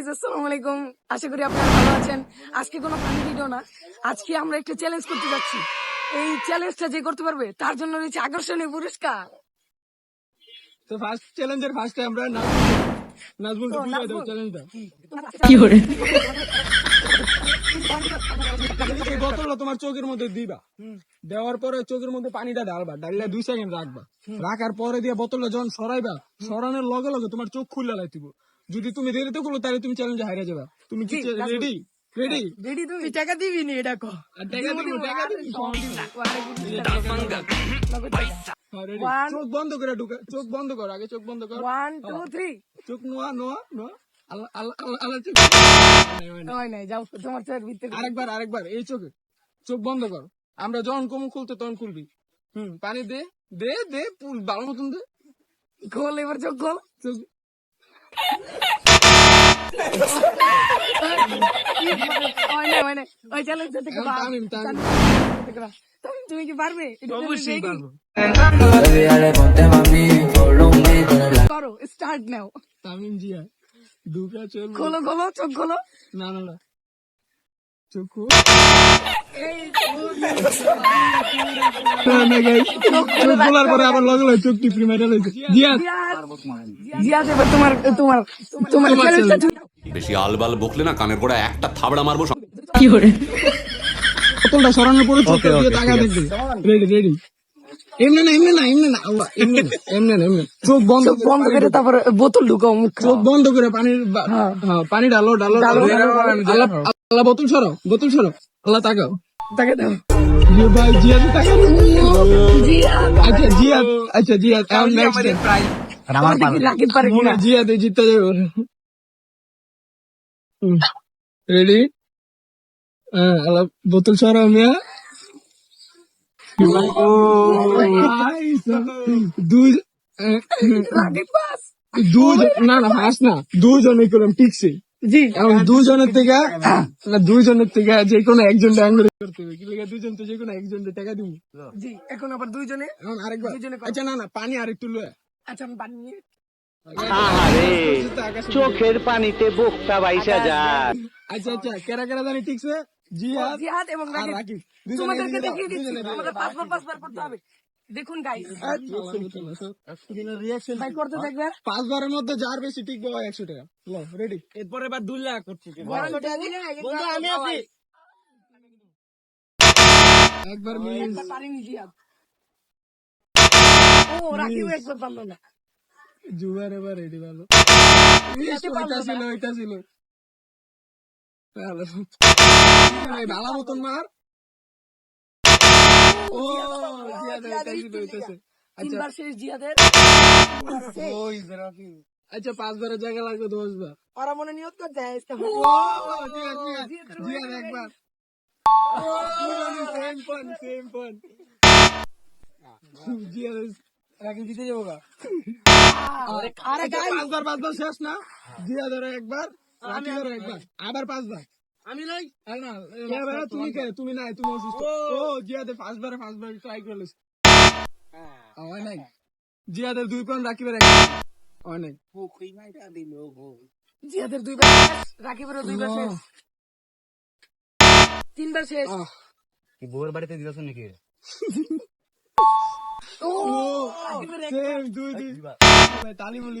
Guys আসসালামু আলাইকুম। আশা করি আপনারা ভালো আছেন। আজকে কোনো ফানি ভিডিও না। আজকে আমরা একটা চ্যালেঞ্জ করতে যাচ্ছি। এই চ্যালেঞ্জটা যে করতে পারবে তার জন্য রয়েছে আকর্ষণীয় পুরস্কার। তো ফার্স্ট চ্যালেঞ্জের ফার্স্টে আমরা চ্যালেঞ্জটা কি? করে? এই বোতলটা তোমার চোখের মধ্যে দিবা। দেওয়ার পরে চোখের মধ্যে পানিটা ঢালবা ঢাললে দুই সেকেন্ড রাখবা। রাখার পরে দিয়ে বোতলটা যখন সরাইবা সরানোর লগে লগে তোমার চোখ খুলে লাইতিব যদি তুমি দেরিতে করল তাহলে তুমি চ্যালেঞ্জে হারিয়ে যাবা। তুমি কি রেডি রেডি রেডি তুমি। টাকা দিবি নি এটা কো। টাকা দিব টাকা দিব ready? One. চোখ বন্ধ করে ঢুকে চোখ বন্ধ কর আগে চোখ বন্ধ কর। চোখ নোয়া নোয়া নোয়া। চোখ হয় আরেকবার আরেকবার এই চোখে। চোখ বন্ধ কর। আমরা যখন কমু খুলতে তখন খুলবি। হুম পানি দে দে দে ভালো মতন দে। খোল এবার চোখ খোল। চোখ তুমি কি পারবে করো স্টার্ট নাও তামিম জিয়া ঢুকা চল খোলো খোলো চোখ খোলো না না না challenge। বেশি আলবাল বকলে না কানের গোড়া একটা থাবড়া মারবো বোতলটা সরানোর পরে চোখ দিয়ে তাকা দেখবি। রেডি রেডি এমনি না এমনি না এমনি না এমনি না এমনি না এমনি চোখ বন্ধ বন্ধ করে তারপরে বোতল ঢুকাও মুখ চোখ বন্ধ করে পানির হ্যাঁ, পানি ডালো ডালো, ডালো। ডালো, আল্লাহ বোতল সরো বোতল সরো। আল্লাহ তাকাও। তাকে দাও। আচ্ছা জিয়াদ আচ্ছা জিয়াদ এখন নেক্সট জিয়াদ জিততে যাবে রেডি হ্যাঁ। আল্লাহ বোতল সরো মিয়া। দুই দুজন না না হাস না। দুজনে করলাম ঠিকছে জি এখন দুজনের থেকে দুইজনের থেকে যে কোনো একজন করতে হবে। কি দুজন তো যে কোনো একজন টাকা দিব। জি এখন আবার দুইজনে? এখন আরেকবার। দুইজনে আচ্ছা না না পানি আরেকটু লয়ে। আচ্ছা আমি বানিয়ে চোখের পানিতে বুকটা বাইসা যায়। আচ্ছা আচ্ছা কেরা কেরা জানি ঠিকছে জিহাদ জিহাদ এবং রাকিব। রাকিব। তোমাদেরকে দেখিয়ে দিচ্ছি। আমাদের। পাঁচবার পাঁচবার করতে হবে। দেখুন গাইস ভাই করতে দেখবে পাঁচবারের মধ্যে যার বেশি টিকবে হয় একশো টাকা। রেডি এরপরে এবার দুই লাখ করছি। আমি আছি। একবার মিস পারিনি জিহাদ ও রাকিব একবার পারল না। জুয়ার এবার রেডি ভালো ওইটা ছিল ওইটা ছিল ভালো ভালো মতন মার। ও আচ্ছা শেষ জিহাদের আচ্ছা। পাঁচবারের জায়গা লাগবে দশ বার। ওরা মনে নিয়ত করতে আজকে ও জিয়াদ জিয়াদ জিয়াদ একবার। সেম ফন সেম ফন জিয়াদ রাখি দিতে যাব গা। আরে আচ্ছা, পাঁচবার পাঁচবার শেষ না? জিয়া ধরো একবার রাখি ধরো একবার আবার পাঁচবার আমি নাই? না তুমি তুমি নাই তুমি অসুস্থ। ও। জিয়াদের পাঁচবার পাঁচবার ট্রাই করলে হয় নাই জিয়াদের দুই রাখিবার এক। হয় নাই জিহাদের দুইবার শেষ রাকিবেরও দুইবার শেষ। তিনবার শেষ। আহ, বউয়ের বাড়িতে দিতেছ নাকি? ও ও সেম দুই দুই। তালি বলি